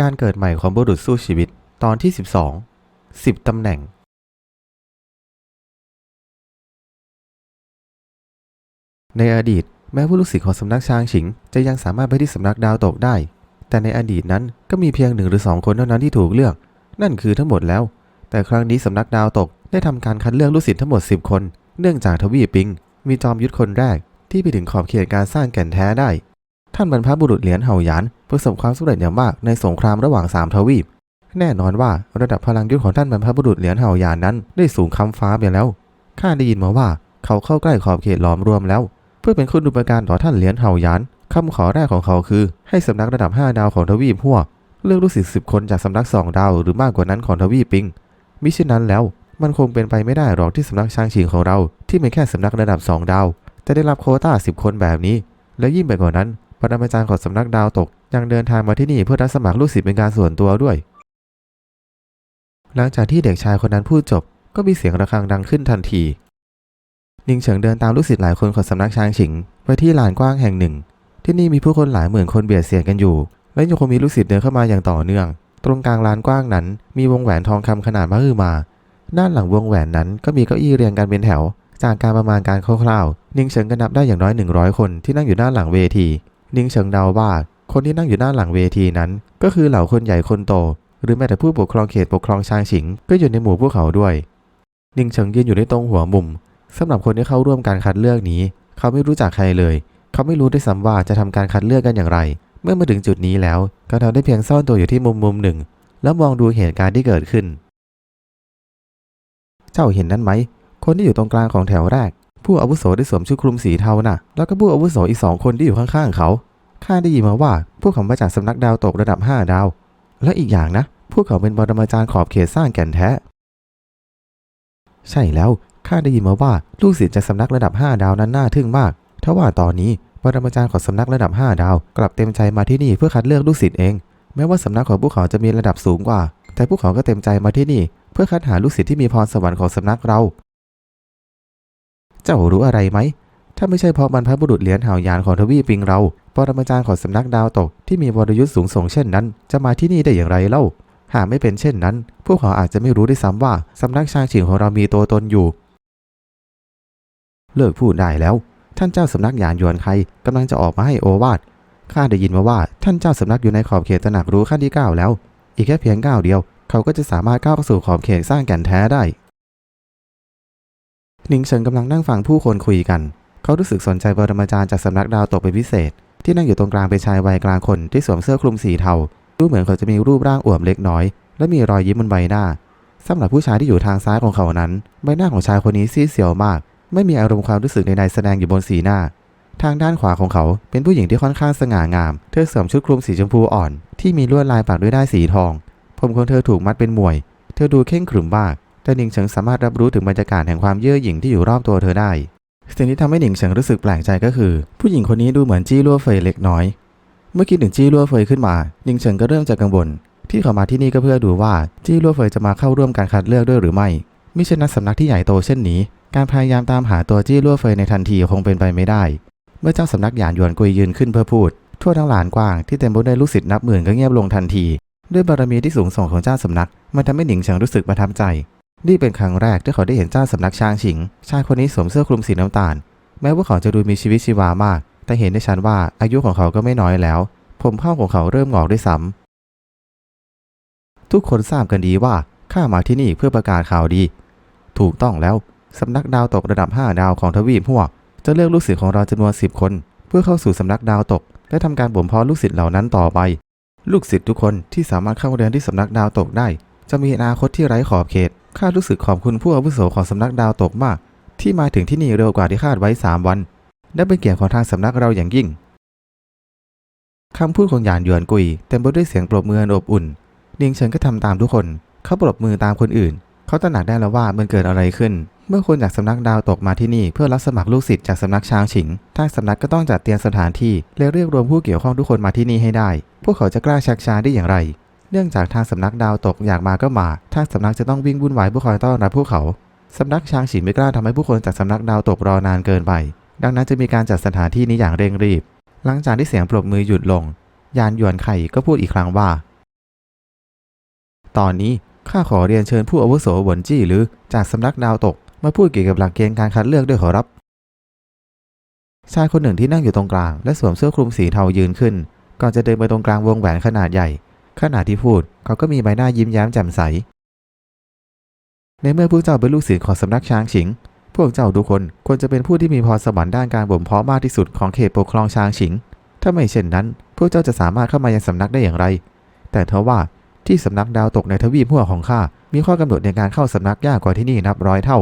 การเกิดใหม่ของบุรุษสู้ชีวิตตอนที่ 12 10ตำแหน่ง ในอดีตแม้ผู้ลูกศิษย์ของสำนักช้างฉิง จะยังสามารถไปที่สำนักดาวตกได้ แต่ในอดีตนั้นก็มีเพียงหนึ่งหรือสองคนเท่านั้นที่ถูกเลือก นั่นคือทั้งหมดแล้ว แต่ครั้งนี้สำนักดาวตกได้ทำการคัดเลือกลูกศิษย์ทั้งหมด 10 คน เนื่องจากทวีปปิง มีจอมยุทธคนแรกที่ไปถึงขอบเขตการสร้างแก่นแท้ได้ ท่านบรรพบุรุษเหรียญเหาหยานประสบความสำเร็จอย่างมากในสงครามระหว่างสามทวีป แน่นอนว่าระดับพลังยุทธของท่านบรรพบุรุษเหรียญเหาหยานนั้น ได้สูงค้ำฟ้าไปแล้ว ข้าได้ยินมาว่าเขาเข้าใกล้ขอบเขตล้อมรวมแล้ว เพื่อเป็นคุณอุปการต่อท่านเหรียญเหาหยานคำขอแรกของเขาคือให้สำนักระดับ 5 ดาวของทวีปหัวเลือกลูกศิษย์สิบคนจากสำนักสองดาวหรือมากกว่านั้นของทวีปปิงมิฉะนั้นแล้วมันคงเป็นไปไม่ได้หรอกที่สำนักช้างชิงของเรา ที่เป็นแค่สำนักระดับ 2 ดาว จะได้รับโควต้า 10 คนแบบนี้ และยิ่งไปกว่านั้น ปรมาจารย์ของสำนักดาวตกยังเดินทางมาที่นี่เพื่อรับสมัครลูกศิษย์เป็นการส่วนตัวด้วย หลังจากที่เด็กชายคนนั้นพูดจบ ก็มีเสียงระฆังดังขึ้นทันที นิงเฉิงเดินตามลูกศิษย์หลายคนของสำนักช้างฉิง ไปที่ลานกว้างแห่งหนึ่ง ที่นี่มีผู้คนหลายหมื่นคนเบียดเสียดกันอยู่ และยังคงมีลูกศิษย์เดินเข้ามาอย่างต่อเนื่อง ตรงกลางลานกว้างนั้น มีวงแหวนทองคำขนาดมหึมา ด้านหลังวงแหวนนั้นก็มีเก้าอี้เรียงกันเป็นแถว จากการประมาณการคร่าวๆ นิงเฉิงก็นับได้อย่างน้อย 100 คนที่นั่งอยู่ด้านหลังเวที นิงเฉิงเดาว่าคนที่นั่งอยู่ด้านหลังเวทีนั้น ก็คือเหล่าคนใหญ่คนโต หรือแม้แต่ผู้ปกครองเขตปกครองชางฉิง ก็อยู่ในหมู่พวกเขาด้วย นิงเฉิงยืนอยู่ในตรงหัวมุมสำหรับคนที่เข้าร่วมการคัดเลือกนี้ เขาไม่รู้จักใครเลย เขาไม่รู้ด้วยซ้ำว่าจะทำการคัดเลือกกันอย่างไร เมื่อมาถึงจุดนี้แล้วก็ทำได้เพียงซ่อนตัวอยู่ที่มุมมุมหนึ่ง แล้วมองดูเหตุการณ์ที่เกิดขึ้น เจ้าเห็นนั่นไหมคนที่อยู่ตรงกลางของแถวแรก ผู้อาวุโสได้สวมชุดคลุมสีเทาน่ะ แล้วก็ผู้อาวุโสอีกสองคนที่อยู่ข้างๆเขา ข้าได้ยินมาว่า พวกเขามาจากสำนักดาวตกระดับ 5 ดาว และอีกอย่างนะ พวกเขาเป็นบรมาจารย์ขอบเขตสร้างแก่นแท้ ใช่แล้ว ข้าได้ยินมาว่าลูกศิษย์จากสำนักระดับ 5 ดาวนั้นน่าทึ่งมาก ทว่าตอนนี้ปรมาจารย์ของสำนักระดับ 5 ดาว กลับเต็มใจมาที่นี่เพื่อคัดเลือกลูกศิษย์เอง แม้ว่าสำนักของพวกเขาจะมีระดับสูงกว่า แต่พวกเขาก็เต็มใจมาที่นี่ เพื่อคัดหาลูกศิษย์ที่มีพรสวรรค์ของสำนักเรา เจ้ารู้อะไรไหม ถ้าไม่ใช่เพราะบรรพบุรุษเหรียญหาวยานของทวีปิงเรา ปรมาจารย์ของสำนักดาวตกที่มีวรยุทธ์สูงส่งเช่นนั้น จะมาที่นี่ได้อย่างไรเล่า หากไม่เป็นเช่นนั้น พวกเขาอาจจะไม่รู้ด้วยซ้ำว่าสำนักชางฉิงของเรามีตัวตนอยู่ เลิกพูดได้แล้ว ท่านเจ้าสำนักหยานหยวนใครกำลังจะออกมาให้โอวาทข้าได้ยินมาว่าท่านเจ้าสำนักอยู่ในขอบเขตตระหนักรู้ขั้นที่เก้าแล้ว อีกแค่เพียงก้าวเดียว เขาก็จะสามารถก้าวเข้าสู่ขอบเขตสร้างแก่นแท้ได้ หนิงเฉิงกำลังนั่งฟังผู้คนคุยกัน เขารู้สึกสนใจปรมาจารย์จากสำนักดาวตกเป็นพิเศษ ที่นั่งอยู่ตรงกลางเป็นชายวัยกลางคนที่สวมเสื้อคลุมสีเทาดูเหมือนเขาจะมีรูปร่างอวบเล็กน้อย และมีรอยยิ้มบนใบหน้าสำหรับผู้ชายที่อยู่ทางซ้ายของเขานั้น ใบหน้าของชายคนนี้ซีดเสียวมาก ไม่มีอารมณ์ความรู้สึกใดๆแสดงอยู่บนสีหน้า ทางด้านขวาของเขาเป็นผู้หญิงที่ค่อนข้างสง่างาม เธอสวมชุดคลุมสีชมพูอ่อน ที่มีลวดลายปักด้วยด้ายสีทอง ผมของเธอถูกมัดเป็นมวย เธอดูเข่งขรึมมาก แต่หนิงเฉิงสามารถรับรู้ถึงบรรยากาศแห่งความเย่อหยิ่งที่อยู่รอบตัวเธอได้ สิ่งที่ทำให้หนิงเฉิงรู้สึกแปลกใจก็คือ ผู้หญิงคนนี้ดูเหมือนจี้ลั่วเฟยเล็กน้อย เมื่อคิดถึงจี้ลั่วเฟยขึ้นมา หนิงเฉิงก็เริ่มจะกังวล ที่เขามาที่นี่ก็เพื่อดูว่าจี้ลั่วเฟยจะมาเข้าร่วมการคัดเลือกด้วยหรือไม่ มิฉะนั้นสำนักที่ใหญ่โตเช่นนี้ การพยายามตามหาตัวจี้ลั่วเฟยในทันทีคงเป็นไปไม่ได้ เมื่อเจ้าสำนักหยานหยวนกุยยืนขึ้นเพื่อพูด ทั่วทั้งลานกว้างที่เต็มไปด้วยลูกศิษย์นับหมื่นก็เงียบลงทันทีด้วยบารมีที่สูงส่งของเจ้าสำนัก มันทำให้หนิงเฉิงรู้สึกประทับใจ นี่เป็นครั้งแรกที่เขาได้เห็นเจ้าสำนักชางฉิง ชายคนนี้สวมเสื้อคลุมสีน้ำตาล แม้ว่าเขาจะดูมีชีวิตชีวามาก แต่เห็นได้ชัดว่าอายุของเขาก็ไม่น้อยแล้ว ผมเผ้าของเขาเริ่มงอกด้วยซ้ำทุกคนทราบกันดีว่าข้ามาที่นี่เพื่อประกาศข่าวดี ถูกต้องแล้วสำนักดาวตกระดับ 5 ดาวของทวีปพวกจะเลือกลูกศิษย์ของเราจำนวน 10 คน เพื่อเข้าสู่สำนักดาวตก และทำการบ่มเพาะลูกศิษย์เหล่านั้นต่อไป ลูกศิษย์ทุกคนที่สามารถเข้าเรียนที่สำนักดาวตกได้ จะมีอนาคตที่ไร้ขอบเขต ข้ารู้สึกขอบคุณผู้อาวุโสของสำนักดาวตกมาก ที่มาถึงที่นี่เร็วกว่าที่คาดไว้3วันและเป็นเกียรติของทางสำนักเราอย่างยิ่งคำพูดของหยานหยวนกุยเต็มไปด้วยเสียงปรบมืออันอบอุ่นนียงเฉินก็ทำตามทุกคน เขาปรบมือตามคนอื่น เขาตระหนักได้แล้วว่ามันเกิดอะไรขึ้น เมื่อคนจากสำนักดาวตกมาที่นี่เพื่อรับสมัครลูกศิษย์จากสำนักช้างฉิงทางสำนักก็ต้องจัดเตรียมสถานที่และเรียกรวมผู้เกี่ยวข้องทุกคนมาที่นี่ให้ได้ พวกเขาจะกล้าชักช้าได้อย่างไร เนื่องจากทางสำนักดาวตกอยากมาก็มา ทางสำนักจะต้องวิ่งวุ่นวายเพื่อคอยต้อนรับพวกเขาสำนักช้างฉิงไม่กล้าทำให้ผู้คนจากสำนักดาวตกรอนานเกินไป ดังนั้นจะมีการจัดสถานที่นี้อย่างเร่งรีบ หลังจากที่เสียงปรบมือหยุดลง ยานหยวนไข่ก็พูดอีกครั้งว่า ตอนนี้ข้าขอเรียนเชิญผู้อาวุโสหวนจี้หรือจากสำนักดาวตก มาพูดเกี่ยวกับหลักเกณฑ์การคัดเลือกด้วยขอรับ ชายคนหนึ่งที่นั่งอยู่ตรงกลาง และสวมเสื้อคลุมสีเทายืนขึ้น ก่อนจะเดินไปตรงกลางวงแหวนขนาดใหญ่ ขณะที่พูดเขาก็มีใบหน้ายิ้มแย้มแจ่มใส ในเมื่อพวกเจ้าเป็นลูกศิษย์ของสำนักช้างฉิง พวกเจ้าทุกคนควรจะเป็นผู้ที่มีพรสวรรค์ด้านการบ่มเพาะมากที่สุดของเขตปกครองช้างฉิง ถ้าไม่เช่นนั้น พวกเจ้าจะสามารถเข้ามายังสำนักได้อย่างไร แต่เทว่าที่สำนักดาวตกในทวีปหัวของข้า มีข้อกำหนดในการเข้าสำนักยากกว่าที่นี่นับร้อยเท่า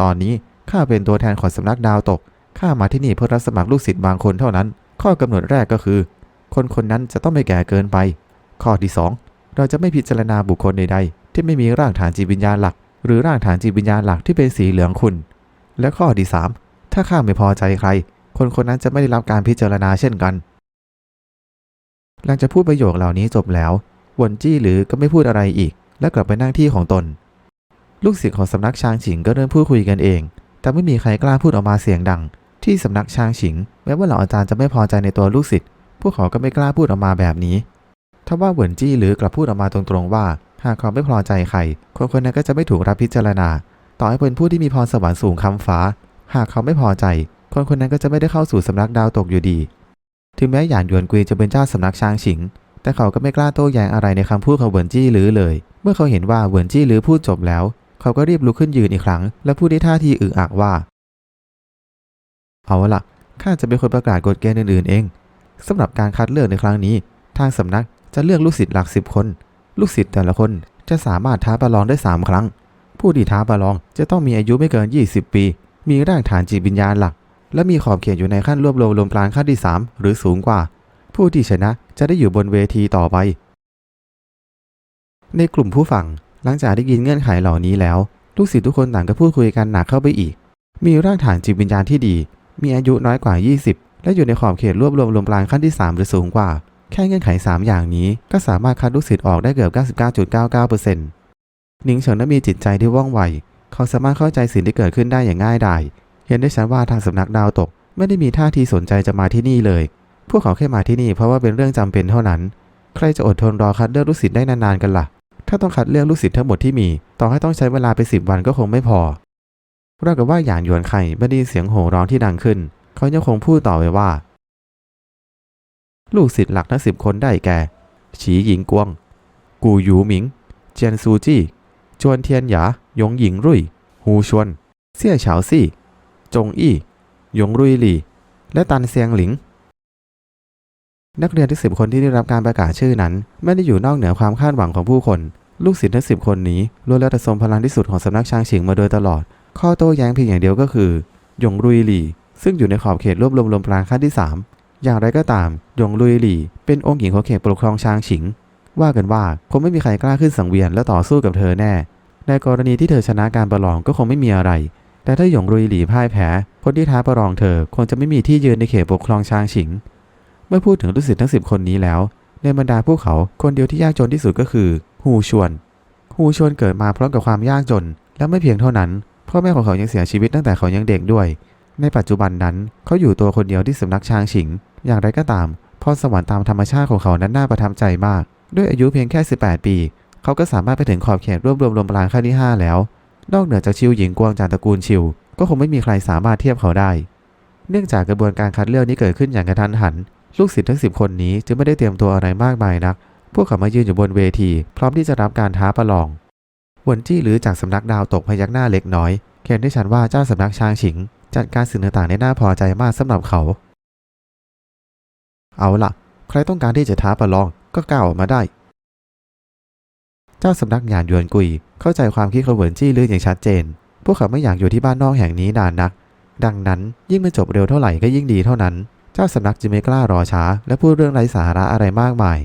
ตอนนี้ข้าเป็นตัวแทนของสำนักดาวตก ข้ามาที่นี่เพื่อรับสมัครลูกศิษย์บางคนเท่านั้น ข้อกำหนดแรกก็คือ คนคนนั้นจะต้องไม่แก่เกินไป ข้อที่สองเราจะไม่พิจารณาบุคคลใดๆ ที่ไม่มีร่างฐานจิตวิญญาณหลัก หรือร่างฐานจิตวิญญาณหลักที่เป็นสีเหลืองขุ่นและข้อที่สามถ้าข้าไม่พอใจใคร คนคนนั้นจะไม่ได้รับการพิจารณาเช่นกัน หลังจากพูดประโยคเหล่านี้จบแล้ววนจี้หรือก็ไม่พูดอะไรอีก และกลับไปนั่งที่ของตน ลูกศิษย์ของสำนักช้างฉิงก็เริ่มพูดคุยกันเอง แต่ไม่มีใครกล้าพูดออกมาเสียงดัง ที่สำนักช้างฉิง แม้ว่าเหล่าอาจารย์จะไม่พอใจในตัวลูกศิษย์พวกเขาก็ไม่กล้าพูดออกมาแบบนี้ ทว่าเหวินจี้หรือกลับพูดออกมาตรงๆว่า หากเขาไม่พอใจใคร คนคนนั้นก็จะไม่ถูกรับพิจารณา ต่อให้เป็นผู้ที่มีพรสวรรค์สูงคำฟ้า หากเขาไม่พอใจ คนคนนั้นก็จะไม่ได้เข้าสู่สำนักดาวตกอยู่ดี ถึงแม้หยานหยวนกุยจะเป็นเจ้าสำนักช้างฉิง แต่เขาก็ไม่กล้าโต้แย้งอะไรในคำพูดของเหวินจี้หรือเลย เมื่อเขาเห็นว่าเหวินจี้หรือพูดจบแล้ว เขาก็รีบลุกขึ้นยืนอีกครั้ง และพูดด้วยท่าทีอึกอักว่า เอาล่ะข้าจะเป็นคนประกาศกฎเกณฑ์อื่นๆ เองสำหรับการคัดเลือกในครั้งนี้ ทางสำนัก จะเลือกลูกศิษย์หลักสิบคน ลูกศิษย์แต่ละคนจะสามารถท้าประลองได้ 3 ครั้ง ผู้ที่ท้าประลองจะต้องมีอายุไม่เกิน 20 ปี มีร่างฐานจิตวิญญาณหลัก และมีขอบเขตอยู่ในขั้นรวบรวมลมปราณขั้นที่ 3 หรือสูงกว่า ผู้ที่ชนะจะได้อยู่บนเวทีต่อไป ในกลุ่มผู้ฟังหลังจากได้ยินเงื่อนไขเหล่านี้แล้ว ลูกศิษย์ทุกคนต่างก็พูดคุยกันหนักเข้าไปอีก มีร่างฐานจิตวิญญาณที่ดี มีอายุน้อยกว่า 20 และอยู่ในขอบเขตรวบรวมลมปราณขั้นที่ 3 หรือสูงกว่า แค่เงื่อนไข 3 อย่างนี้ก็สามารถคัดลูกศิษย์ออกได้เกือบ 99.99%หนิงเฉินนั้นมีจิตใจที่ว่องไว เขาสามารถเข้าใจสิ่งที่เกิดขึ้นได้อย่างง่ายดาย เห็นได้ชัดว่าทางสำนักดาวตก ไม่ได้มีท่าทีสนใจจะมาที่นี่เลย พวกเขาแค่มาที่นี่เพราะว่าเป็นเรื่องจำเป็นเท่านั้น ใครจะอดทนรอคัดเลือกลูกศิษย์ได้นานๆกันล่ะ ถ้าต้องคัดเลือกลูกศิษย์ทั้งหมดที่มี ต่อให้ต้องใช้เวลาไปสิบวันก็คงไม่พอราวกับว่าหยานหยวนไข่ไม่ได้ยินเสียงโห่ร้องที่ดังขึ้น เขายังคงพูดต่อไปว่า ลูกศิษย์หลักทั้งสิบคนได้แก่ ฉีหญิงกวง กูหยูหมิง เจียนซูจี้ จวนเทียนหยา ยงหญิงรุ่ยฮูชวน เสี่ยเฉาซี่ จงอี้ ยงรุ่ยหลี่ และตันเซียงหลิง นักเรียนทั้งสิบคนที่ได้รับการประกาศชื่อนั้น ไม่ได้อยู่นอกเหนือความคาดหวังของผู้คน ลูกศิษย์ทั้งสิบคนนี้ล้วนแล้วแต่ทรงพลังที่สุดของสำนักชางฉิงมาโดยตลอด ข้อโต้แย้งเพียงอย่างเดียวก็คือ ยงรุยหลี่ ซึ่งอยู่ในขอบเขตรวบรวมลมปราณขั้นที่3 อย่างไรก็ตามยงรุยหลี่เป็นองค์หญิงของเขตปกครองช้างฉิง ว่ากันว่าคงไม่มีใครกล้าขึ้นสังเวียนและต่อสู้กับเธอแน่ ในกรณีที่เธอชนะการประลองก็คงไม่มีอะไร แต่ถ้าหยงรุยหลี่พ่ายแพ้ คนที่ท้าประลองเธอคงจะไม่มีที่ยืนในเขตปกครองช้างฉิง เมื่อพูดถึงลูกศิษย์ทั้งสิบคนนี้แล้ว ในบรรดาพวกเขาคนเดียวที่ยากจนที่สุดก็คือฮูชวนฮูชวนเกิดมาพร้อมกับความยากจน และไม่เพียงเท่านั้นพ่อแม่ของเขายังเสียชีวิตตั้งแต่เขายังเด็กด้วย ในปัจจุบันนั้นเขาอยู่ตัวคนเดียวที่สำนักช้างฉิง อย่างไรก็ตามพรสวรรค์ตามธรรมชาติของเขานั้นน่าประทับใจมาก ด้วยอายุเพียงแค่ 18 ปี เขาก็สามารถไปถึงขอบเขตรวบรวมลมปราณขั้นที่ 5 แล้ว นอกเหนือจากชิวหญิงกวางจากตระกูลชิว ก็คงไม่มีใครสามารถเทียบเขาได้ เนื่องจากกระบวนการคัดเลือกนี้เกิดขึ้นอย่างกระทันหัน ลูกศิษย์ทั้งสิบคนนี้จึงไม่ได้เตรียมตัวอะไรมากมายนัก พวกเขามายืนอยู่บนเวที พร้อมที่จะรับการท้าประลองหวนจี้หรือจากสำนักดาวตกพยักหน้าเล็กน้อยเขียนด้ชัดว่าเจ้าสำนักช้างฉิง จัดการสิ่งต่างๆได้น่าพอใจมากสำหรับเขา เอาล่ะ ใครต้องการที่จะท้าประลองก็ก้าวออกมาได้ เจ้าสำนักหยานหยวนกุย เข้าใจความคิดของเหวินจี้ลื่นอย่างชัดเจน พวกเขาไม่อยากอยู่ที่บ้านนอกแห่งนี้นานนัก ดังนั้นยิ่งมันจบเร็วเท่าไหร่ก็ยิ่งดีเท่านั้น เจ้าสำนักจึงไม่กล้ารอช้า และพูดเรื่องไร้สาระอะไรมากมาย